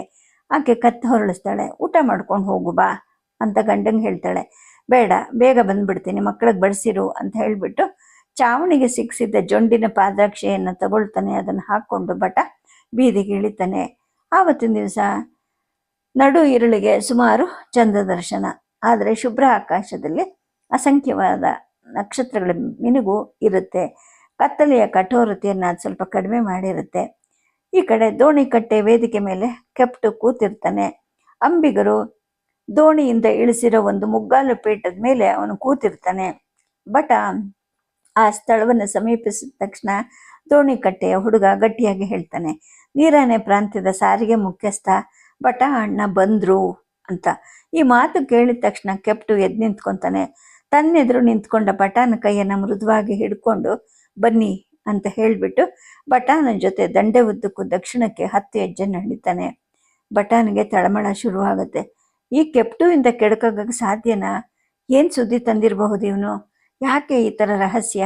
ಆಕೆ ಕತ್ತು ಹೊರಳಿಸ್ತಾಳೆ. ಊಟ ಮಾಡ್ಕೊಂಡು ಹೋಗು ಬಾ ಅಂತ ಗಂಡಂಗೆ ಹೇಳ್ತಾಳೆ. ಬೇಡ, ಬೇಗ ಬಂದ್ಬಿಡ್ತೀನಿ, ಮಕ್ಕಳಿಗೆ ಬಡಿಸಿರು ಅಂತ ಹೇಳಿಬಿಟ್ಟು ಚಾವಣಿಗೆ ಸಿಕ್ಕಿಸಿದ್ದ ಜೊಂಡಿನ ಪಾದ್ರಾಕ್ಷೆಯನ್ನು ತಗೊಳ್ತಾನೆ, ಅದನ್ನು ಹಾಕ್ಕೊಂಡು ಬಟ ಬೀದಿಗೆ ಇಳಿತಾನೆ. ಆವತ್ತಿನ ದಿವಸ ನಡು ಇರುಳಿಗೆ ಸುಮಾರು ಚಂದ್ರದರ್ಶನ ಆದರೆ ಶುಭ್ರ ಆಕಾಶದಲ್ಲಿ ಅಸಂಖ್ಯವಾದ ನಕ್ಷತ್ರಗಳ ಮಿನುಗು ಇರುತ್ತೆ. ಕತ್ತಲೆಯ ಕಠೋರತೆಯನ್ನು ಅದು ಸ್ವಲ್ಪ ಕಡಿಮೆ ಮಾಡಿರುತ್ತೆ. ಈ ಕಡೆ ದೋಣಿಕಟ್ಟೆ ವೇದಿಕೆ ಮೇಲೆ ಕೆಪ್ಟು ಕೂತಿರ್ತಾನೆ. ಅಂಬಿಗರು ದೋಣಿಯಿಂದ ಇಳಿಸಿರೋ ಒಂದು ಮುಗ್ಗಾಲು ಪೇಟದ ಮೇಲೆ ಅವನು ಕೂತಿರ್ತಾನೆ. ಬಟ ಆ ಸ್ಥಳವನ್ನು ಸಮೀಪಿಸಿದ ತಕ್ಷಣ ದೋಣಿ ಕಟ್ಟೆಯ ಹುಡುಗ ಗಟ್ಟಿಯಾಗಿ ಹೇಳ್ತಾನೆ ನೀರಾನೆ ಪ್ರಾಂತ್ಯದ ಸಾರಿಗೆ ಮುಖ್ಯಸ್ಥ, ಬಟ ಅಣ್ಣ ಬಂದ್ರು ಅಂತ. ಈ ಮಾತು ಕೇಳಿದ ತಕ್ಷಣ ಕೆಪ್ಟು ಎದ್ದು ನಿಂತ್ಕೊತಾನೆ. ತನ್ನೆದುರು ನಿಂತ್ಕೊಂಡ ಬಟಾನ ಕೈಯನ್ನು ಮೃದುವಾಗಿ ಹಿಡ್ಕೊಂಡು, ಬನ್ನಿ ಅಂತ ಹೇಳಿಬಿಟ್ಟು ಬಟಾನ ಜೊತೆ ದಂಡೆ ಉದ್ದಕ್ಕೂ ದಕ್ಷಿಣಕ್ಕೆ ಹತ್ತು ಹೆಜ್ಜೆ ನಡೀತಾನೆ ಬಟಾನಿಗೆ ತಳಮಳ ಶುರುವಾಗುತ್ತೆ. ಈ ಕೆಪ್ಟುವಿಂದ ಕೆಡ್ಕೋಗಕ್ಕೆ ಸಾಧ್ಯನಾ? ಏನು ಸುದ್ದಿ ತಂದಿರಬಹುದು ಇವನು? ಯಾಕೆ ಈ ಥರ ರಹಸ್ಯ?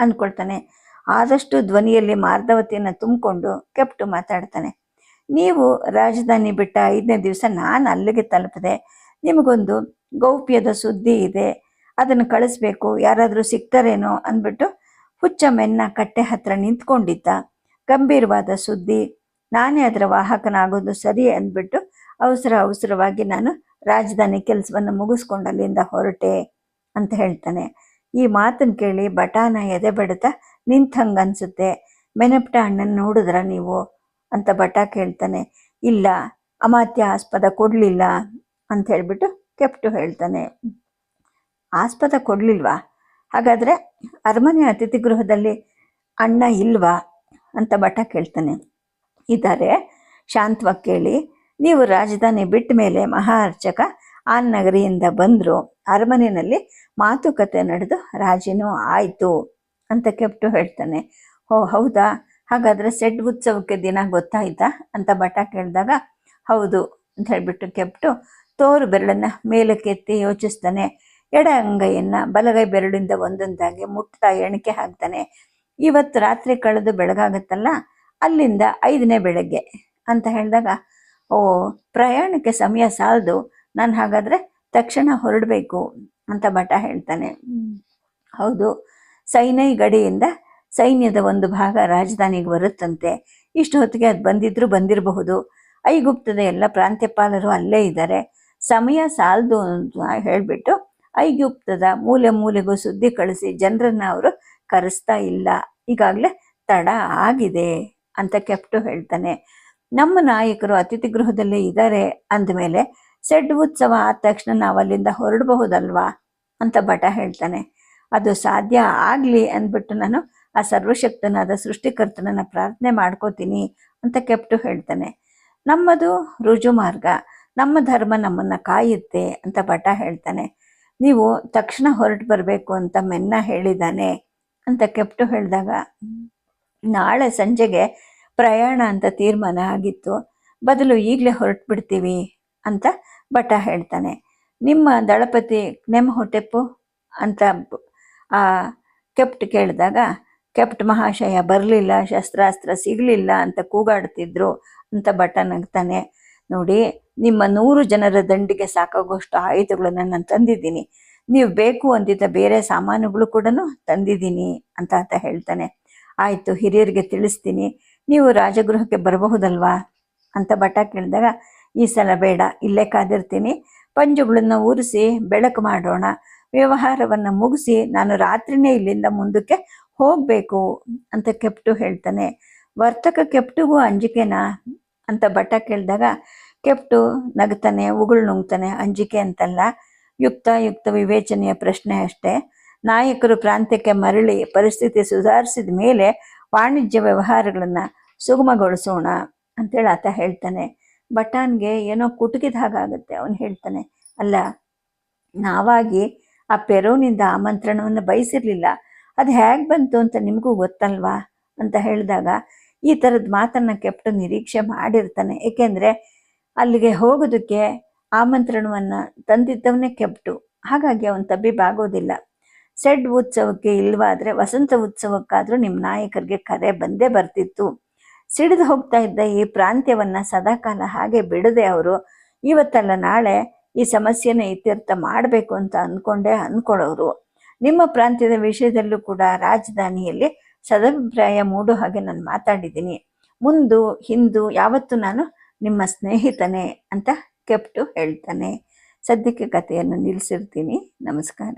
ಅಂದ್ಕೊಳ್ತಾನೆ ಆದಷ್ಟು ಧ್ವನಿಯಲ್ಲಿ ಮಾರ್ಧವತಿಯನ್ನು ತುಂಬಿಕೊಂಡು ಕೆಪ್ಟು ಮಾತಾಡ್ತಾನೆ. ನೀವು ರಾಜಧಾನಿ ಬಿಟ್ಟ ಐದನೇ ದಿವಸ ನಾನು ಅಲ್ಲಿಗೆ ತಲುಪಿದೆ. ನಿಮಗೊಂದು ಗೌಪ್ಯದ ಸುದ್ದಿ ಇದೆ. ಅದನ್ನು ಕಳಿಸ್ಬೇಕು. ಯಾರಾದರೂ ಸಿಗ್ತಾರೇನೋ ಅಂದ್ಬಿಟ್ಟು ಹುಚ್ಚ ಮೆನ್ನ ಕಟ್ಟೆ ಹತ್ರ ನಿಂತ್ಕೊಂಡಿದ್ದ. ಗಂಭೀರವಾದ ಸುದ್ದಿ. ನಾನೇ ಅದರ ವಾಹಕನಾಗೋದು ಸರಿ ಅಂದ್ಬಿಟ್ಟು ಅವಸರ ಅವಸರವಾಗಿ ನಾನು ರಾಜಧಾನಿ ಕೆಲಸವನ್ನು ಮುಗಿಸ್ಕೊಂಡು ಅಲ್ಲಿಂದ ಹೊರಟೆ ಅಂತ ಹೇಳ್ತಾನೆ. ಈ ಮಾತನ್ನು ಕೇಳಿ ಬಟಾನ ಎದೆ ಬಡಿತ ನಿಂತಂಗೆ ಅನಿಸುತ್ತೆ. ಮೆನಪಟ ಅಣ್ಣನ ನೋಡಿದ್ರ ನೀವು? ಅಂತ ಬಟ ಕೇಳ್ತಾನೆ. ಇಲ್ಲ, ಅಮಾತ್ಯ ಆಸ್ಪದ ಕೊಡಲಿಲ್ಲ ಅಂತ ಹೇಳಿಬಿಟ್ಟು ಕೆಪ್ಟು ಹೇಳ್ತಾನೆ. ಆಸ್ಪದ ಕೊಡಲಿಲ್ವಾ? ಹಾಗಾದರೆ ಅರಮನೆ ಅತಿಥಿ ಗೃಹದಲ್ಲಿ ಅಣ್ಣ ಇಲ್ವಾ? ಅಂತ ಬಟ ಕೇಳ್ತಾನೆ. ಇದ್ದಾರೆ ಶಾಂತವಾಗಿ ಕೇಳಿ. ನೀವು ರಾಜಧಾನಿ ಬಿಟ್ಟ ಮೇಲೆ ಮಹಾರ್ಚಕ ಆ ನಗರಿಯಿಂದ ಬಂದರು. ಅರಮನೆಯಲ್ಲಿ ಮಾತುಕತೆ ನಡೆದು ರಾಜಿನೂ ಆಯಿತು ಅಂತ ಕೆಪ್ಟು ಹೇಳ್ತಾನೆ. ಓ, ಹೌದಾ? ಹಾಗಾದ್ರೆ ಸೆಡ್ ಉತ್ಸವಕ್ಕೆ ದಿನ ಗೊತ್ತಾಯ್ತಾ ಅಂತ ಬಟ ಕೇಳಿದಾಗ ಹೌದು ಅಂತ ಹೇಳಿಬಿಟ್ಟು ಕೆಪ್ಟು ತೋರು ಬೆರಳನ್ನ ಮೇಲಕ್ಕೆತ್ತಿ ಯೋಚಿಸ್ತಾನೆ. ಎಡ ಅಂಗೈಯನ್ನು ಬಲಗೈ ಬೆರಳಿಂದ ಒಂದೊಂದಾಗಿ ಮುಟ್ತಾ ಎಣಿಕೆ ಹಾಕ್ತಾನೆ. ಇವತ್ತು ರಾತ್ರಿ ಕಳೆದು ಬೆಳಗಾಗತ್ತಲ್ಲ, ಅಲ್ಲಿಂದ ಐದನೇ ಬೆಳಗ್ಗೆ ಅಂತ ಹೇಳಿದಾಗ ಓ, ಪ್ರಯಾಣಕ್ಕೆ ಸಮಯ ಸಾಲದು. ನಾನು ಹಾಗಾದ್ರೆ ತಕ್ಷಣ ಹೊರಡಬೇಕು ಅಂತ ಭಟ ಹೇಳ್ತಾನೆ. ಹೌದು. ಸೈನೈ ಗಡಿಯಿಂದ ಸೈನ್ಯದ ಒಂದು ಭಾಗ ರಾಜಧಾನಿಗೆ ಬರುತ್ತಂತೆ. ಇಷ್ಟು ಹೊತ್ತಿಗೆ ಅದು ಬಂದಿದ್ರು ಬಂದಿರಬಹುದು. ಐಗುಪ್ತದ ಎಲ್ಲ ಪ್ರಾಂತ್ಯಪಾಲರು ಅಲ್ಲೇ ಇದ್ದಾರೆ. ಸಮಯ ಸಾಲದು ಅಂತ ಹೇಳಿಬಿಟ್ಟು ಐಗುಪ್ತದ ಮೂಲೆ ಮೂಲೆಗೂ ಸುದ್ದಿ ಕಳಿಸಿ ಜನರನ್ನ ಅವರು ಕರೆಸ್ತಾ ಇಲ್ಲ. ಈಗಾಗಲೇ ತಡ ಆಗಿದೆ ಅಂತ ಕೆಪ್ಟು ಹೇಳ್ತಾನೆ. ನಮ್ಮ ನಾಯಕರು ಅತಿಥಿ ಗೃಹದಲ್ಲೇ ಇದ್ದಾರೆ ಅಂದಮೇಲೆ ಸೆಡ್ ಉತ್ಸವ ಆದ ತಕ್ಷಣ ನಾವು ಅಲ್ಲಿಂದ ಹೊರಡಬಹುದಲ್ವಾ ಅಂತ ಭಟ ಹೇಳ್ತಾನೆ. ಅದು ಸಾಧ್ಯ ಆಗಲಿ ಅಂದ್ಬಿಟ್ಟು ನಾನು ಆ ಸರ್ವಶಕ್ತನಾದ ಸೃಷ್ಟಿಕರ್ತನನ್ನ ಪ್ರಾರ್ಥನೆ ಮಾಡ್ಕೋತೀನಿ ಅಂತ ಕೆಪ್ಟು ಹೇಳ್ತಾನೆ. ನಮ್ಮದು ರುಜು ಮಾರ್ಗ. ನಮ್ಮ ಧರ್ಮ ನಮ್ಮನ್ನ ಕಾಯುತ್ತೆ ಅಂತ ಭಟ ಹೇಳ್ತಾನೆ. ನೀವು ತಕ್ಷಣ ಹೊರಟು ಬರಬೇಕು ಅಂತ ಮೆನ್ನ ಹೇಳಿದ್ದಾನೆ ಅಂತ ಕೆಪ್ಟು ಹೇಳಿದಾಗ, ನಾಳೆ ಸಂಜೆಗೆ ಪ್ರಯಾಣ ಅಂತ ತೀರ್ಮಾನ ಆಗಿತ್ತು. ಬದಲು ಈಗಲೇ ಹೊರಟು ಬಿಡ್ತೀವಿ ಅಂತ ಭಟ ಹೇಳ್ತಾನೆ. ನಿಮ್ಮ ದಳಪತಿ ನೆಮ್ ಹೊಟ್ಟೆಪ್ಪು ಅಂತ ಆ ಕೆಪ್ಟ್ ಕೇಳಿದಾಗ, ಕೆಪ್ಟ್ ಮಹಾಶಯ ಬರಲಿಲ್ಲ, ಶಸ್ತ್ರಾಸ್ತ್ರ ಸಿಗಲಿಲ್ಲ ಅಂತ ಕೂಗಾಡ್ತಿದ್ರು ಅಂತ ಭಟ ನಗ್ತಾನೆ. ನೋಡಿ, ನಿಮ್ಮ ನೂರು ಜನರ ದಂಡಿಗೆ ಸಾಕಾಗುವಷ್ಟು ಆಯುಧಗಳನ್ನು ನಾನು ತಂದಿದ್ದೀನಿ. ನೀವು ಬೇಕು ಅಂದಿದ್ದ ಬೇರೆ ಸಾಮಾನುಗಳು ಕೂಡ ತಂದಿದ್ದೀನಿ ಅಂತ ಅಂತ ಹೇಳ್ತಾನೆ. ಆಯಿತು, ಹಿರಿಯರಿಗೆ ತಿಳಿಸ್ತೀನಿ. ನೀವು ರಾಜಗೃಹಕ್ಕೆ ಬರಬಹುದಲ್ವಾ? ಅಂತ ಬಟ ಕೇಳಿದಾಗ ಈ ಸಲ ಬೇಡ, ಇಲ್ಲೇ ಕಾದಿರ್ತೀನಿ. ಪಂಜುಗಳನ್ನ ಊರಿಸಿ, ಬೆಳಕು ಮಾಡೋಣ. ವ್ಯವಹಾರವನ್ನು ಮುಗಿಸಿ, ನಾನು ರಾತ್ರಿನೇ ಇಲ್ಲಿಂದ ಮುಂದಕ್ಕೆ ಹೋಗಬೇಕು ಅಂತ ಕೆಪ್ಟು ಹೇಳ್ತಾನೆ. ವರ್ತಕ ಕೆಪ್ಟುಗೂ ಅಂಜಿಕೆನಾ? ಅಂತ ಬಟ ಕೇಳಿದಾಗ ಕೆಪ್ಟು ನಗ್ತಾನೆ, ಉಗುಳು ನುಂಗ್ತಾನೆ, ಅಂಜಿಕೆ ಅಂತಲ್ಲ. ಯುಕ್ತ ಯುಕ್ತ ವಿವೇಚನೆಯ ಪ್ರಶ್ನೆ ಅಷ್ಟೇ. ನಾಯಕರು ಪ್ರಾಂತ್ಯಕ್ಕೆ ಮರಳಿ ಪರಿಸ್ಥಿತಿ ಸುಧಾರಿಸಿದ ಮೇಲೆ ವಾಣಿಜ್ಯ ವ್ಯವಹಾರಗಳನ್ನು ಸುಗಮಗೊಳಿಸೋಣ ಅಂತೇಳಿ ಆತ ಹೇಳ್ತಾನೆ. ಬಟಾನ್ಗೆ ಏನೋ ಕುಟುಕಿದ ಹಾಗಾಗುತ್ತೆ ಅವನು ಹೇಳ್ತಾನೆ. ಅಲ್ಲ, ನಾವಾಗಿ ಆ ಪೆರೋನಿಂದ ಆಮಂತ್ರಣವನ್ನು ಬಯಸಿರ್ಲಿಲ್ಲ. ಅದು ಹೇಗೆ ಬಂತು ಅಂತ ನಿಮಗೂ ಗೊತ್ತಲ್ವಾ? ಅಂತ ಹೇಳಿದಾಗ ಈ ಥರದ ಮಾತನ್ನು ಕೆಪ್ಟು ನಿರೀಕ್ಷೆ ಮಾಡಿರ್ತಾನೆ. ಏಕೆಂದರೆ ಅಲ್ಲಿಗೆ ಹೋಗೋದಕ್ಕೆ ಆಮಂತ್ರಣವನ್ನು ತಂದಿದ್ದವನೇ ಕೆಪ್ಟು. ಹಾಗಾಗಿ ಅವನು ತಬ್ಬಿಬಾಗೋದಿಲ್ಲ. ಸೆಡ್ ಉತ್ಸವಕ್ಕೆ ಇಲ್ವಾದ್ರೆ ವಸಂತ ಉತ್ಸವಕ್ಕಾದ್ರೂ ನಿಮ್ಮ ನಾಯಕರಿಗೆ ಕರೆ ಬಂದೇ ಬರ್ತಿತ್ತು. ಸಿಡಿದು ಹೋಗ್ತಾ ಇದ್ದ ಈ ಪ್ರಾಂತ್ಯವನ್ನ ಸದಾಕಾಲ ಹಾಗೆ ಬಿಡದೆ ಅವರು, ಇವತ್ತಲ್ಲ ನಾಳೆ ಈ ಸಮಸ್ಯೆನ ಇತ್ಯರ್ಥ ಮಾಡಬೇಕು ಅಂತ ಅನ್ಕೊಂಡೇ ಅಂದ್ಕೊಳ್ಳೋರು ನಿಮ್ಮ ಪ್ರಾಂತ್ಯದ ವಿಷಯದಲ್ಲೂ ಕೂಡ ರಾಜಧಾನಿಯಲ್ಲಿ ಸದಭಿಪ್ರಾಯ ಮೂಡೋ ಹಾಗೆ ನಾನು ಮಾತಾಡಿದ್ದೀನಿ. ಮುಂದು, ಹಿಂದೂ, ಯಾವತ್ತು ನಾನು ನಿಮ್ಮ ಸ್ನೇಹಿತನೇ ಅಂತ ಕೆಪ್ಟು ಹೇಳ್ತಾನೆ. ಸದ್ಯಕ್ಕೆ ಕಥೆಯನ್ನು ನಿಲ್ಲಿಸಿರ್ತೀನಿ ನಮಸ್ಕಾರ.